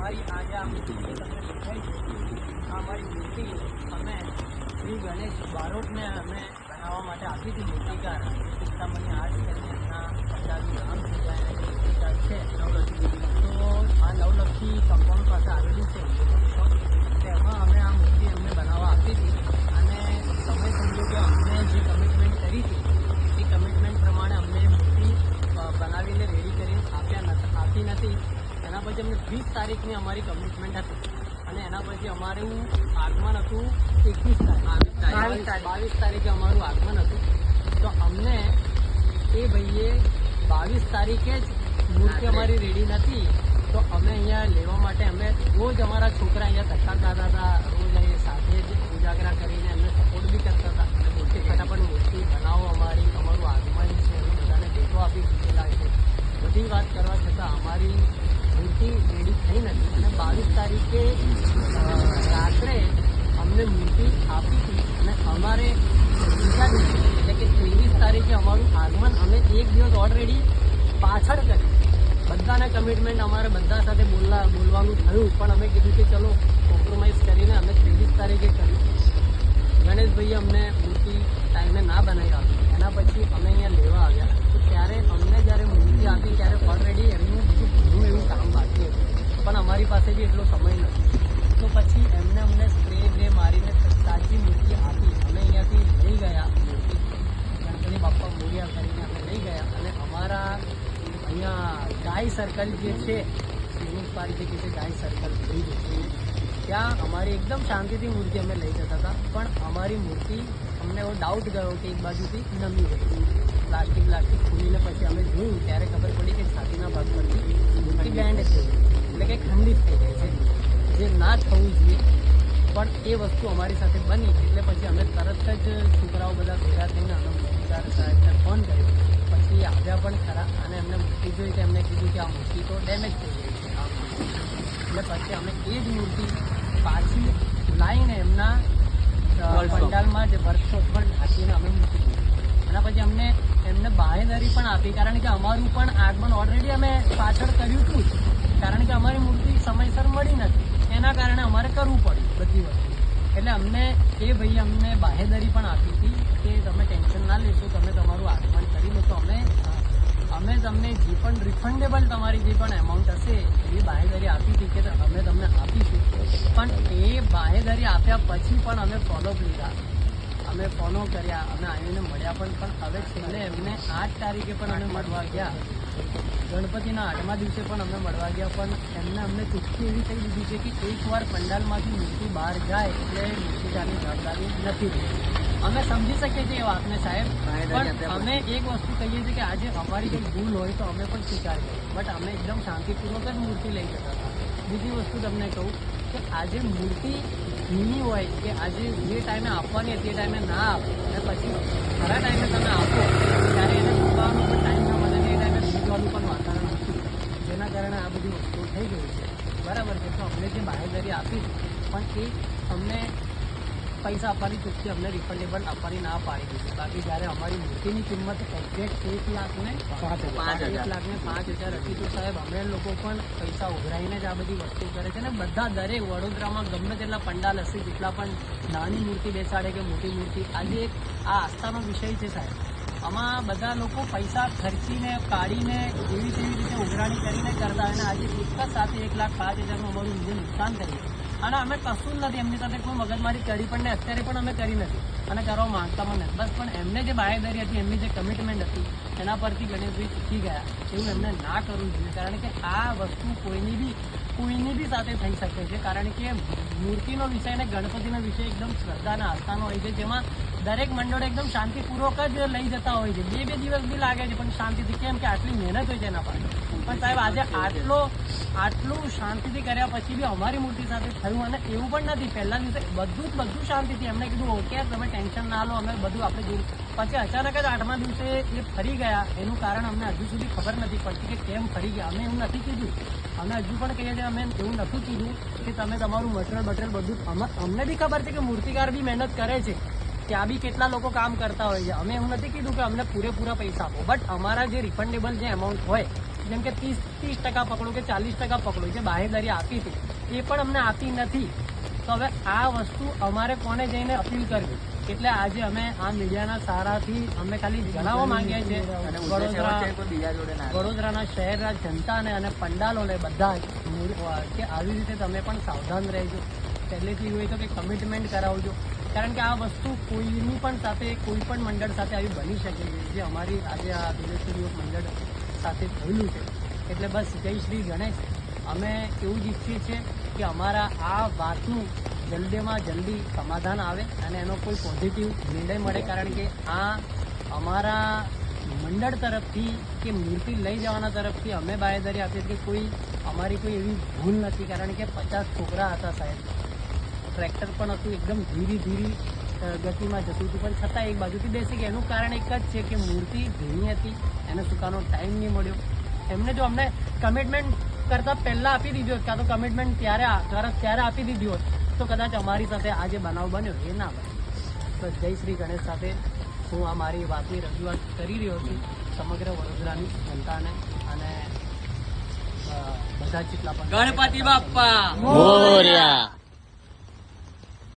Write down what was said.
અમારી આજે આ મૂર્તિ જે તમને દેખાઈ છે અમારી મૂર્તિ અમે શ્રી ગણેશ બારોટને અમે બનાવવા માટે આપી હતી મૂર્તિકાર ચિંતામણી આર્ટ કરીને એમના પંજાબી નામ છે મૂર્તિકાર છે. નવલખી તો આ નવલખી કમ્પાઉન્ડ પાસે આવેલું છે. તેમાં અમે આ મૂર્તિ એમને બનાવવા આપી હતી અને સમય સંજોગે અમને જે કમિટમેન્ટ કરી હતી એ કમિટમેન્ટ પ્રમાણે અમને મૂર્તિ અ, બનાવીને રેડી કરીને આપ્યા નથી આપી નથી એના પછી અમને વીસ તારીખની અમારી કમિટમેન્ટ હતી. અને એના પછી અમારું આગમન હતું એકવીસ તારીખ. બાવીસ તારીખે. અમારું આગમન હતું. તો અમને એ ભાઈએ બાવીસ તારીખે જ મૂર્તિ અમારી રેડી નથી. તો અમે અહીંયા લેવા માટે અમે રોજ અમારા છોકરા અહીંયા ધક્કા હતા. રોજ અહીંયા સાથે જ ઉજાગરા કરીને એમને સપોર્ટ બી કરતા હતા. અને મૂર્તિ ફટાફટ મૂર્તિ બનાવો અમારી. અમારું આગમન છે. બધાને ભેટો આપી દીધેલા છે. બધી વાત કરવા છતાં અમારી મૂર્તિ રેડી થઈ નથી અને બાવીસ તારીખે રાત્રે અમને મૂર્તિ આપી હતી. અને અમારે બીજા દિવસે, એટલે કે ત્રેવીસ તારીખે અમારું આગમન, અમે એક દિવસ ઓલરેડી પાછળ કરી. બધાના કમિટમેન્ટ અમારે બધા સાથે બોલવા બોલવાનું થયું. પણ અમે કીધું કે ચલો કોમ્પ્રોમાઇઝ કરીને અમે ત્રેવીસ તારીખે કર્યું ગણેશભાઈએ અમને મૂર્તિ ટાઈમે ના બનાવી આપી. એના પછી અમે અહીંયા લેવા આવ્યા. તો ત્યારે અમને જ્યારે મૂર્તિ આપી, ત્યારે ઓલરેડી એમનું બીજું ઘણું એવું કામ બાકી હતું પણ અમારી પાસે બી એટલો સમય નથી. તો પછી એમને અમને સ્પ્રે બ્રે મારીને તાજી મૂર્તિ આપી. અમે અહીંયાથી લઈ ગયા મૂર્તિ. ગણપતિ બાપા મોરિયા કરીને અમે લઈ ગયા અને અમારા અહીંયા ગાય સર્કલ જે છે સ્વિમિંગ પાર્ક જે છે, ગાય સર્કલ થઈ જશે ત્યાં અમારી એકદમ શાંતિથી મૂર્તિ અમે લઈ જતા હતા. પણ અમારી મૂર્તિ અમને એવો ડાઉટ ગયો કે એક બાજુથી નમી ગઈ. પ્લાસ્ટિક પ્લાસ્ટિક ખુલીને પછી અમે જોયું. ત્યારે ખબર પડી કે છાતીના ભાગ પરથી મૂર્તિ બેન્ડ થઈ એટલે કે ખંડિત થઈ જાય છે જે ના થવું જોઈએ પણ એ વસ્તુ અમારી સાથે બની એટલે પછી અમે તરત જ છોકરાઓ બધા ભેગા થઈને અમે મૂર્તિકાર સાહેબને ફોન કર્યો પછી આવ્યા પણ ખરા અને એમને મૂર્તિ જોઈ તો એમને કીધું કે આ મૂર્તિ તો ડેમેજ થઈ ગઈ છે આ મૂર્તિ. એટલે પછી અમે એ જ મૂર્તિ પાછી લાવીને એમના પંડાલમાં જે વર્કશોપ પર ઢાંકીને અમે મૂકી દીધી એના પછી અમને એમને બાહેધરી પણ આપી કારણ કે અમારું પણ આગમન ઓલરેડી અમે પાછળ કર્યું હતું જ. કારણ કે અમારી મૂર્તિ સમયસર મળી નથી. એના કારણે અમારે કરવું પડ્યું બધી વસ્તુ. એટલે અમને, એ ભાઈ અમને બાહેધરી પણ આપી હતી કે તમે ટેન્શન ના લેશો, તમે તમારું આગમન કરી લો. અમે અમે તમને જે પણ રિફંડેબલ તમારી જે પણ એમાઉન્ટ હશે, એ બાહેધરી આપી હતી કે અમે તમને આપીશું. પણ એ બાહેધરી આપ્યા પછી પણ અમે ફોલોઅપ લીધા અમે ફોલો કર્યા, અમે આવીને મળ્યા પણ પણ હવે છેલ્લે એમને આઠ તારીખે પણ અમે મળવા ગયા. ગણપતિના આઠમા દિવસે પણ અમે મળવા ગયા પણ એમને અમને ચૂકતી એવી કહી દીધી છે કે એકવાર પંડાલમાંથી મૂર્તિ બહાર જાય એટલે મૂર્તિકારની જવાબદારી નથી. અમે સમજી શકીએ છીએ એ વાતને સાહેબ પણ અમે એક વસ્તુ કહીએ છીએ કે આજે અમારી કંઈક ભૂલ હોય તો અમે પણ સ્વીકાર કરીએ. બટ અમે એકદમ શાંતિપૂર્વક જ મૂર્તિ લઈ જતા હતા. બીજી વસ્તુ તમને કહું કે આજે મૂર્તિ ધીમી હોય કે આજે જે ટાઈમે આપવાની તે ટાઈમે ના આપો. અને પછી ખરા ટાઈમે તમે આપો ત્યારે એને મૂકવાનો પણ ટાઈમ ભીજવાનું પણ વાતાવરણ હતું જેના કારણે આ બધી વસ્તુઓ થઈ ગઈ છે. બરાબર છે. તો અમને જે બાહેધરી આપી પણ એ અમને પૈસા આપવાની ચૂકતી અમને રિફંડેબલ આપવાની ના પાડી દીધી બાકી જ્યારે અમારી મૂર્તિની કિંમત એક્ઝેક્ટ એક લાખ ને પાંચ હજાર. એક લાખ ને પાંચ હજાર હતી તો સાહેબ અમે લોકો પણ પૈસા ઉઘરાઈને જ આ બધી વસ્તુ કરે છે. ને બધા દરેક વડોદરામાં ગમે તેટલા પંડાલ હશે જેટલા પણ નાની મૂર્તિ બેસાડે કે મોટી મૂર્તિ આજે એક આ આસ્થાનો વિષય છે સાહેબ. આમાં બધા લોકો પૈસા ખર્ચીને, કાઢીને એવી તેવી રીતે ઉઘરાણી કરીને કરતા અને આજે એક જ સાથે એક લાખ પાંચ હજારનું અમારું નુકસાન કર્યું અને અમે કશું જ નથી, એમની સાથે કોઈ મગજમારી કરી પણ ને અત્યારે પણ અમે કરી નથી. અને કરવા માંગતા પણ નથી બસ, પણ એમને જે બાહેધરી હતી, એમની જે કમિટમેન્ટ હતી, એના પરથી ગણેશભાઈ શીખી ગયા. એવું એમને ના કરવું જોઈએ, કારણ કે આ વસ્તુ કોઈની બી કોઈની બી સાથે થઈ શકે છે. કારણ કે મૂર્તિનો વિષય અને ગણપતિનો વિષય એકદમ શ્રદ્ધાના આસ્થાનો હોય છે, જેમાં દરેક મંડળો એકદમ શાંતિપૂર્વક જ લઈ જતા હોય છે. બે બે દિવસ બી લાગે છે, પણ શાંતિથી કેમ કે આટલી મહેનત હોય છે એના પર પણ સાહેબ, આજે આટલો, આટલું શાંતિથી કર્યા પછી બી અમારી મૂર્તિ સાથે થયું અને એવું પણ નથી. પહેલા દિવસે બધું જ બધું શાંતિથી એમને કીધું, ઓકે, તમે ટેન્શન ના લો, અમે બધું આપણે જોયું. પછી અચાનક જ આઠમા દિવસે એ ફરી ગયા. એનું કારણ અમને હજુ સુધી ખબર નથી પડતી કે કેમ ફરી ગયા. અમે એવું નથી કીધું. અમે હજુ પણ કહીએ છીએ, અમે એવું નથી કીધું કે તમે તમારું મટીરિયલ મટીરિયલ બધું અમ- અમને બી ખબર છે કે મૂર્તિકાર બી મહેનત કરે છે. ત્યાં બી કેટલા લોકો કામ કરતા હોય છે. અમે એવું નથી કીધું કે અમને પૂરેપૂરા પૈસા આપો. બટ અમારા જે રિફંડેબલ જે એમાઉન્ટ હોય, જેમ કે ત્રીસ ત્રીસ ટકા પકડો કે ચાલીસ ટકા પકડો જે બાહેદારી આપી હતી, એ પણ અમને આપી નથી. તો હવે આ વસ્તુ અમારે કોને જઈને અપીલ કરવી? એટલે આજે અમે આ મીડિયાના સહારાથી અમે ખાલી જણાવવા માંગીએ છીએ. વડોદરા વડોદરાના શહેરના જનતાને અને પંડાલોને બધા જ કે આવી રીતે તમે પણ સાવધાન રહેજો. પહેલેથી હોય તો કે કમિટમેન્ટ કરાવજો. કારણ કે આ વસ્તુ કોઈની પણ સાથે કોઈ પણ મંડળ સાથે આવી બની શકે છે. જે અમારી આજે આ દિલેશ્વરી મંડળ સાથે થયેલું છે. એટલે બસ જય શ્રી ગણેશ. અમે એવું જ ઈચ્છીએ છીએ કે અમારા આ વાતનું જલ્દીમાં જલ્દી સમાધાન આવે અને એનો કોઈ પોઝિટિવ નિર્ણય મળે, કારણ કે આ અમારા મંડળ તરફથી કે મૂર્તિ લઈ જવાના તરફથી અમે બાહેધરી આપી કે કોઈ અમારી કોઈ એવી ભૂલ નથી, કારણ કે પચાસ છોકરા હતા સાહેબ. ટ્રેક્ટર પણ હતું એકદમ ધીરી ધીરી ગતિમાં જતું હતું, પણ છતાં એક બાજુથી બેસી ગયા. એનું કારણ એક જ છે કે મૂર્તિ ધીમી હતી, એને સુકાનો ટાઈમ નહીં મળ્યો. એમને જો અમને કમિટમેન્ટ કરતાં પહેલાં આપી દીધી હોત, કાં તો કમિટમેન્ટ ત્યારે તરત ત્યારે આપી દીધી હોત તો કદાચ અમારી સાથે આ જે બનાવ બન્યો એ ના બને. તો જય શ્રી ગણેશ સાથે હું આ મારી વાતની રજૂઆત કરી રહ્યો છું સમગ્ર વડોદરાની જનતાને અને બધા જેટલા પણ ગણપતિ બાપ્પા! મોર્યા!